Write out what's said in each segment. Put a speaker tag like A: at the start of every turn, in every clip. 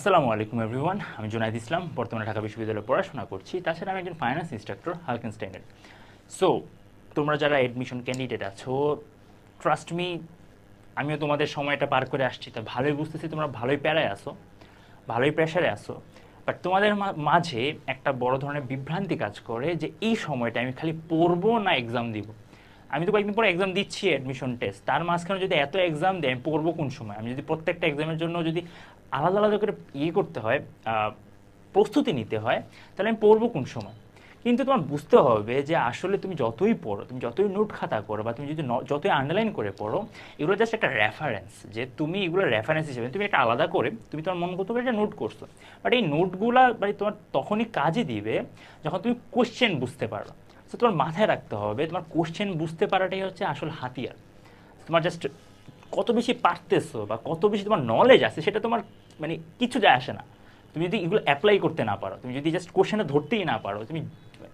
A: আসসালামু আলাইকুম এভরিওয়ান আমি জুনাইদ ইসলাম, বর্তমানে ঢাকা বিশ্ববিদ্যালয়ে পড়াশোনা করছি। তাছাড়া আমি একজন ফাইন্যান্স ইনস্ট্রাক্টর হালকেনস্টাইনের সো তোমরা যারা অ্যাডমিশন ক্যান্ডিডেট আছো ট্রাস্ট মি আমিও তোমাদের সময়টা পার করে আসছি। তা ভালোই বুঝতেছি, তোমরা ভালোই প্যারায় আসো ভালোই প্রেশারে আসো বাট তোমাদের মাঝে একটা বড় ধরনের বিভ্রান্তি কাজ করে যে এই সময়টা আমি খালি পড়ব না এক্সাম দিব? আমি তো কয়েকদিন পরে এক্সাম দিচ্ছি অ্যাডমিশন টেস্ট তার মাঝখানে যদি এত এক্সাম দেয়, আমি পড়ব কোন সময়? আমি যদি প্রত্যেকটা এক্সামের জন্য যদি আলাদা আলাদা করে ইয়ে করতে হয় প্রস্তুতি নিতে হয়, তাহলে আমি পড়ব কোন সময়? কিন্তু তোমার বুঝতে হবে যে আসলে তুমি যতই পড়ো, তুমি যতই নোট খাতা করো বা তুমি যদি যতই আন্ডারলাইন করে পড়ো, এগুলো জাস্ট একটা রেফারেন্স যে তুমি এগুলো রেফারেন্স হিসেবে, তুমি একটা আলাদা করে তুমি তোমার মন করতে একটা নোট করছ। বাট এই নোটগুলা মানে তোমার তখনই কাজে দিবে যখন তুমি কোশ্চেন বুঝতে পারো তো তোমার মাথায় রাখতে হবে, তোমার কোশ্চেন বুঝতে পারাটাই হচ্ছে আসল হাতিয়ার। তোমার জাস্ট কত বেশি পারতেছো বা কত বেশি তোমার নলেজ আছে সেটা তোমার মানে কিছু যায় আসে না। তুমি যদি এগুলো অ্যাপ্লাই করতে না পারো, তুমি যদি জাস্ট কোশ্চেনে ধরতেই না পারো, তুমি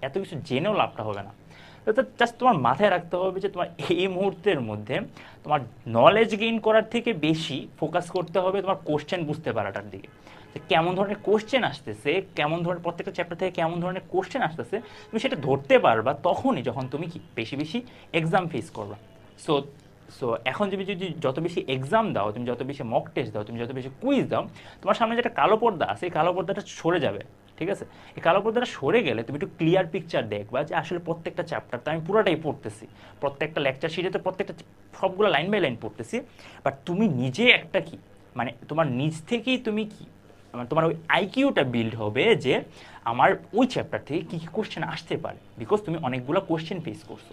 A: এত কিছু জেনেও লাভটা হবে না। জাস্ট তোমার মাথায় রাখতে হবে যে তোমার এই মুহূর্তের মধ্যে তোমার নলেজ গেইন করার থেকে বেশি ফোকাস করতে হবে তোমার কোশ্চেন বুঝতে পারাটার দিকে। কেমন ধরনের কোশ্চেন আসতেছে, কেমন ধরনের প্রত্যেকটা চ্যাপ্টার থেকে কেমন ধরনের কোশ্চেন আসতেছে, তুমি সেটা ধরতে পারবা তখনই যখন তুমি কি বেশি বেশি এক্সাম ফেস করবা। সো সো এখন তুমি যদি যত বেশি এক্সাম দাও, তুমি যত বেশি মক টেস্ট দাও, তুমি যত বেশি কুইজ দাও, তোমার সামনে যেটা কালো পর্দা আছে, এই কালো পর্দাটা সরে যাবে। ঠিক আছে? এই কালো পর্দাটা সরে গেলে তুমি একটু ক্লিয়ার পিকচার দেখবা যে আসলে প্রত্যেকটা চ্যাপ্টার তো আমি পুরোটাই পড়তেছি। প্রত্যেকটা লেকচার শিটে তো প্রত্যেকটা সবগুলো লাইন বাই লাইন পড়তেছি। বাট তুমি নিজে একটা কি? মানে তোমার নিজ থেকেই তুমি কি? মানে তোমার ওই আইকিউটা বিল্ড হবে যে আমার ওই চ্যাপ্টার থেকে কী কী কোশ্চেন আসতে পারে। বিকজ তুমি অনেকগুলো কোশ্চেন ফেস করছ।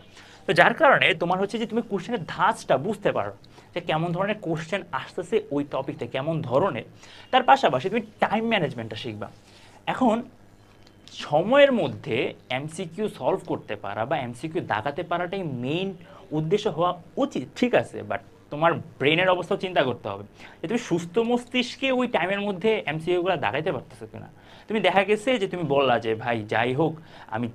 A: তো যার কারণে তোমার হচ্ছে যে তুমি কোশ্চেনের ধাঁচটা বুঝতে পারো যে কেমন ধরনের কোশ্চেন আসতেছে ওই টপিকটা কেমন ধরনের। তার পাশাপাশি তুমি টাইম ম্যানেজমেন্টটা শিখবা। এখন সময়ের মধ্যে এমসিকিউ সলভ করতে পারা বা এমসিকিউ দাগাতে পারাটাই মেইন উদ্দেশ্য হওয়া উচিত, ঠিক আছে? বাট তোমার ব্রেনের অবস্থাও চিন্তা করতে হবে। যে তুমি সুস্থ মস্তিষ্কে ওই টাইমের মধ্যে এমসিকিউগুলো দাগাইতে পারতেছো কিনা? তুমি দেখা গেছে যে তুমি বললা যে, ভাই, যাই হোক, আমি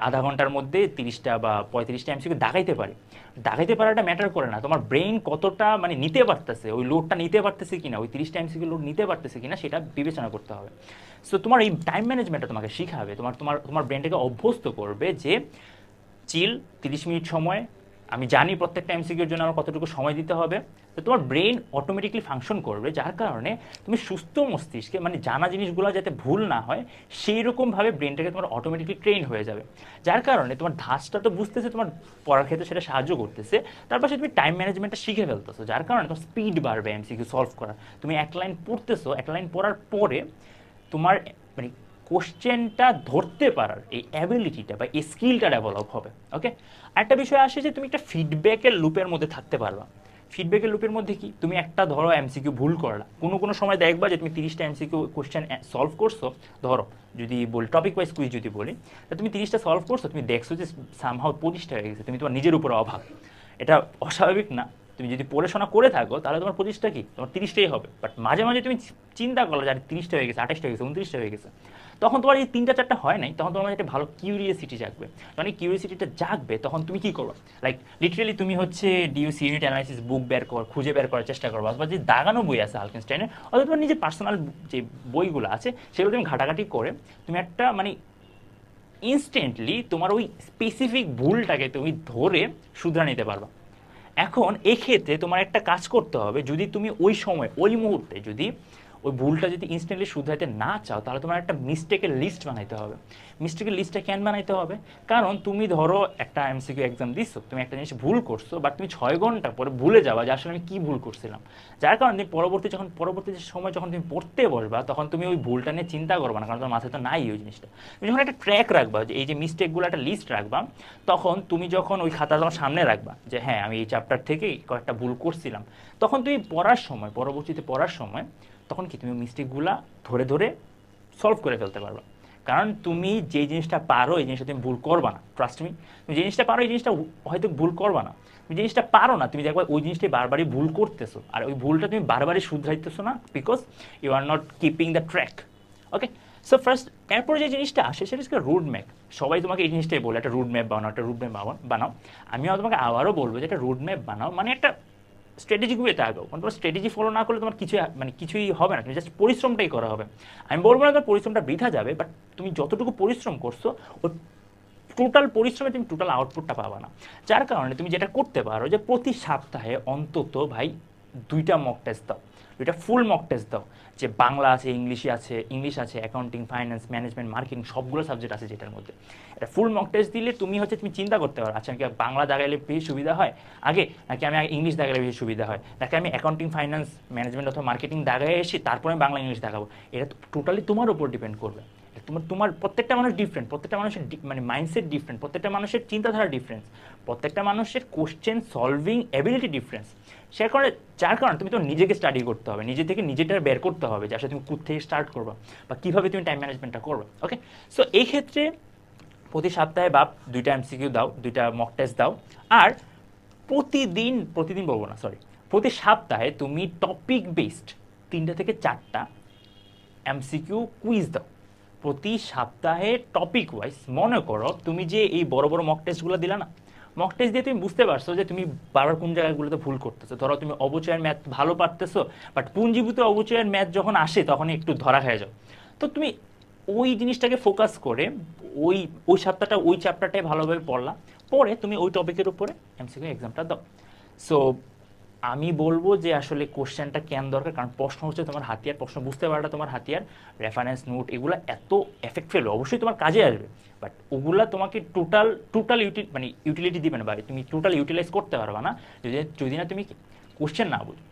A: আধা ঘণ্টার মধ্যে তিরিশটা বা পঁয়ত্রিশটা এমসিকিউ দাগাইতে পারি। দাগাইতে পারাটা ম্যাটার করে না। তোমার ব্রেন কতটা মানে নিতে পারতেছে? ওই লোডটা নিতে পারতেছে কিনা? ওই তিরিশটা এমসিকিউ লোড নিতে পারতেছে কিনা? সেটা বিবেচনা করতে হবে। সো তোমার এই টাইম ম্যানেজমেন্টটা তোমাকে শিখাবে। তোমার তোমার তোমার ব্রেনটাকে অভ্যস্ত করবে যে চিল তিরিশ মিনিট সময় আমি জানি প্রত্যেকটা এমসিকিউর জন্য আমার কতটুকু সময় দিতে হবে। তো তোমার ব্রেন অটোমেটিকলি ফাংশন করবে, যার কারণে তুমি সুস্থ মস্তিষ্কে মানে জানা জিনিসগুলো যাতে ভুল না হয় সেই রকমভাবে ব্রেনটাকে তোমার অটোমেটিকলি ট্রেন হয়ে যাবে। যার কারণে তোমার ধাঁচটা তো বুঝতেছে, তোমার পড়ার ক্ষেত্রে সেটা সাহায্য করতেছে। তার পাশে তুমি টাইম ম্যানেজমেন্টটা শিখে ফেলতেছো, যার কারণে তোমার স্পিড বাড়বে এমসিকিউ সলভ করা তুমি এক লাইন পড়তেছো, এক লাইন পড়ার পরে তোমার মানে কোশ্চেনটা ধরতে পারার এই অ্যাবিলিটিটা বা এই স্কিলটা ডেভেলপ হবে ওকে একটা বিষয় আসে যে তুমি একটা ফিডব্যাকের লুপের মধ্যে থাকতে পারবা। ফিডব্যাকের লুপের মধ্যে কি? তুমি একটা ধরো এমসিকিউ ভুল করলা। কোনো কোনো সময় দেখবা যে তুমি তিরিশটা এমসিকিউ কোশ্চেন সলভ করছ। ধরো, যদি বলি টপিক ওয়াইজ কুইজ যদি বলি, তা তুমি তিরিশটা সলভ করছ, তুমি দেখছ যে সামহাও পঁচিশটা হয়ে গেছে, তুমি তোমার নিজের উপর অভাব। এটা অস্বাভাবিক না। তুমি যদি পড়াশোনা করে থাকো, তাহলে তোমার পঁচিশটা কি? তোমার তিরিশটাই হবে। বাট মাঝে মাঝে তুমি চিন্তা করো যে আরে তিরিশটা হয়ে গেছে, আঠাশটা হয়ে গেছে, উনত্রিশটা হয়ে গেছে। তখন তোমার এই তিনটা চারটা হয় নাই, তখন তোমার একটা ভালো কিউরিয়াসিটি জাগবে। যখন এই কিউরিয়াসিটিটা জাগবে, তখন তুমি কি করবে? লাইক লিটারেলি তুমি হচ্ছে ডিউসি ইউনিট অ্যানালাইসিস বুক বের কর, খুঁজে বের করার চেষ্টা করব, অথবা যে দাগানো বই আছে আলকেনস্টাইনের অথবা তোমার নিজের পার্সোনাল যে বইগুলো আছে, সেগুলো তুমি ঘাটাঘাটি করে তুমি একটা মানে ইনস্ট্যান্টলি তোমার ওই স্পেসিফিক ভুলটাকে তুমি ধরে শুধরা নিতে পারবা। এখন এক্ষেত্রে তোমার একটা কাজ করতে হবে, যদি তুমি ওই সময়, ওই মুহূর্তে যদি ওই ভুলটা যদি ইনস্ট্যান্টলি শুধরাইতে না চাও, তাহলে তোমার একটা মিস্টেকের লিস্ট বানাইতে হবে। মিস্টেকের লিস্টটা কেন বানাইতে হবে? কারণ তুমি ধরো একটা এমসিকিউ এক্সাম দিচ্ছ তুমি একটা জিনিস ভুল করছ বাট তুমি ছয় ঘণ্টা পরে ভুলে যাবা যে আসলে আমি কী ভুল করছিলাম। যার কারণে তুমি পরবর্তী যখন, পরবর্তী সময় যখন তুমি পড়তে বসবা, তখন তুমি ওই ভুলটা নিয়ে চিন্তা করবা না, কারণ তোমার মাথায় তো নাই ওই জিনিসটা। তুমি যখন একটা ট্র্যাক রাখবা, যে এই যে মিস্টেকগুলো একটা লিস্ট রাখবা, তখন তুমি যখন ওই খাতা তোমার সামনে রাখবা, যে হ্যাঁ আমি এই চ্যাপ্টার থেকেই কয়েকটা ভুল করছিলাম, তখন তুমি পড়ার সময়, পরবর্তীতে পড়ার সময় তখন কি তুমি মিস্টেকগুলা ধরে ধরে সলভ করে ফেলতে পারবা। কারণ তুমি যে জিনিসটা পারো, এই জিনিসটা তুমি ভুল করবা না ট্রাস্ট মি তুমি যে জিনিসটা পারো, এই জিনিসটা হয়তো ভুল করবা না। তুমি জিনিসটা পারো না, তুমি দেখবা ওই জিনিসটাই বারবারই ভুল করতেছো। আর ওই ভুলটা তুমি বারবারই শুধরাইতেছো না because you are not keeping the track okay so first এরপর যে জিনিসটা আসে, সেটা হচ্ছে রুট ম্যাপ সবাই তোমাকে এই জিনিসটাই বলে, একটা রুট ম্যাপ বানাও, একটা রুট ম্যাপ বানাও আমিও তোমাকে আবারও বলব যে একটা রুট ম্যাপ বানাও মানে একটা স্ট্র্যাটেজিক ওয়েতে আগাও। কারণ তোমার স্ট্র্যাটেজি ফলো না করলে তোমার কিছু মানে কিছুই হবে না। তুমি জাস্ট পরিশ্রমটাই করা হবে। আমি বলব না তোমার পরিশ্রমটা বৃথা যাবে বাট তুমি যতটুকু পরিশ্রম করছ, ও টোটাল পরিশ্রমে তুমি টোটাল আউটপুটটা পাবা না। যার কারণে তুমি যেটা করতে পারো যে প্রতি সপ্তাহে অন্তত ভাই দুইটা মক টেস্ট দাও। দুইটা ফুল মক টেস্ট দাও। যে বাংলা আছে, ইংলিশে আছে, ইংলিশ আছে অ্যাকাউন্টিং ফাইন্যান্স ম্যানেজমেন্ট মার্কেটিং সবগুলো সাবজেক্ট আছে যেটার মধ্যে। এটা ফুল মক টেস্ট দিলে তুমি হচ্ছে তুমি চিন্তা করতে পারো আচ্ছা আমি বাংলা দাগাইলে বেশি সুবিধা হয়? আগে নাকি আমি ইংলিশ দাগাইলে বেশি সুবিধা হয়? নাকি আমি অ্যাকাউন্টিং ফাইন্যান্স ম্যানেজমেন্ট অথবা মার্কেটিং দাগায় এসে তারপরে আমি বাংলা, ইংলিশ দেখাবো? এটা টোটালি তোমার উপর ডিপেন্ড করবে। তোমার তোমার প্রত্যেকটা মানুষ ডিফারেন্ট প্রত্যেকটা মানুষের মানে মাইন্ডসেট ডিফারেন্ট প্রত্যেকটা মানুষের চিন্তাধারা ডিফারেন্স প্রত্যেকটা মানুষের কোশ্চেন সলভিং অ্যাবিলিটি ডিফারেন্স সে কারণে যার কারণে তুমি তো নিজেকে স্টাডি করতে হবে, নিজে থেকে নিজেটা বের করতে হবে যে আসলে তুমি কোথা থেকে স্টার্ট করবা বা কীভাবে তুমি টাইম ম্যানেজমেন্টটা করবে ওকে সো এই ক্ষেত্রে প্রতি সপ্তাহে বা দুইটা এমসিকিউ দাও, দুইটা মক টেস্ট দাও, আর প্রতিদিন প্রতিদিন বলব না সরি প্রতি সপ্তাহে তুমি টপিক বেসড তিনটা থেকে চারটা এমসিকিউ কুইজ দাও। প্রতি সপ্তাহে টপিক ওয়াইজ মনে করো তুমি যে এই বড় বড় মক টেস্টগুলো দিলা না মক টেস্ট দিয়ে তুমি বুঝতে পারছ যে তুমি বারবার কোন জায়গাগুলোতে ভুল করতেছো। ধরো তুমি অবচয়ের ম্যাথ ভালো পারতেছো বাট পুঞ্জীভূত অবচয়ের ম্যাথ যখন আসে তখন একটু ধরা হয়ে যাও। তো তুমি ওই জিনিসটাকে ফোকাস করে ওই ওই সপ্তাহটা ওই চ্যাপ্টারটাই ভালোভাবে পড়লা। পরে তুমি ওই টপিকের উপরে এমসিকিউ এক্সামটা দাও। সো আমি বলব যে আসলে কোশ্চেনটা কেন দরকার? কারণ প্রশ্ন হচ্ছে তোমার হাতিয়ার, প্রশ্ন বুঝতে পারাটা তোমার হাতিয়ার। রেফারেন্স নোট এগুলো এত এফেক্ট ফেলবে অবশ্যই তোমার কাজে আসবে। বাট ওগুলা তোমাকে টোটাল টোটাল ইউটি মানে ইউটিলিটি দিবে না বা তুমি টোটাল ইউটিলাইজ করতে পারবে না। যদি যদি না তুমি কোশ্চেন না বুঝো।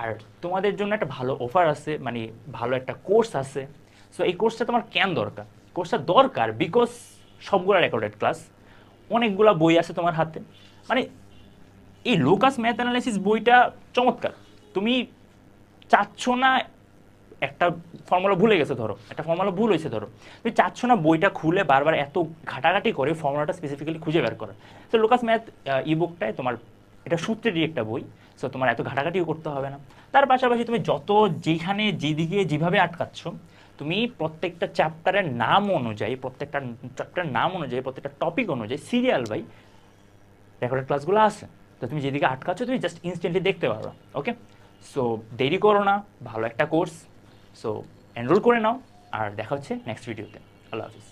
A: আর তোমাদের জন্য একটা ভালো অফার আছে মানে ভালো একটা কোর্স আছে। সো এই কোর্সটা তোমার কেন দরকার? কোর্সটা দরকার বিকজ সবগুলো রেকর্ডেড ক্লাস অনেকগুলা বই আছে তোমার হাতে। মানে এই লোকাস ম্যাথ অ্যানালাইসিস বইটা চমৎকার। তুমি চাচ্ছ না একটা ফর্মুলা ভুলে গেছে ধরো, একটা ফর্মুলা ভুল হয়েছে ধরো। তুমি চাচ্ছ না বইটা খুলে বারবার এত ঘাটাঘাটি করে ফর্মুলাটা স্পেসিফিক্যালি খুঁজে বের করা তো লোকাস ম্যাথ ই বুকটায় তোমার এটা সূত্রেরই একটা বই সো তোমার এত ঘাটাঘাটিও করতে হবে না। তার পাশাপাশি তুমি যত যেখানে যেদিকে যেভাবে আটকাচ্ছ, তুমি প্রত্যেকটা চ্যাপ্টারের নাম অনুযায়ী, প্রত্যেকটা চ্যাপ্টারের নাম অনুযায়ী, প্রত্যেকটা টপিক অনুযায়ী সিরিয়াল বাই রেকর্ডেড ক্লাসগুলো আছে। তো তুমি যেদিকে আটকাচ্ছ, তুমি জাস্ট ইনস্ট্যান্টলি দেখতে পারো ওকে সো দেরি করো না, ভালো একটা কোর্স সো এনরোল করে নাও, আর দেখা হচ্ছে নেক্সট ভিডিওতে আল্লাহ হাফিজ।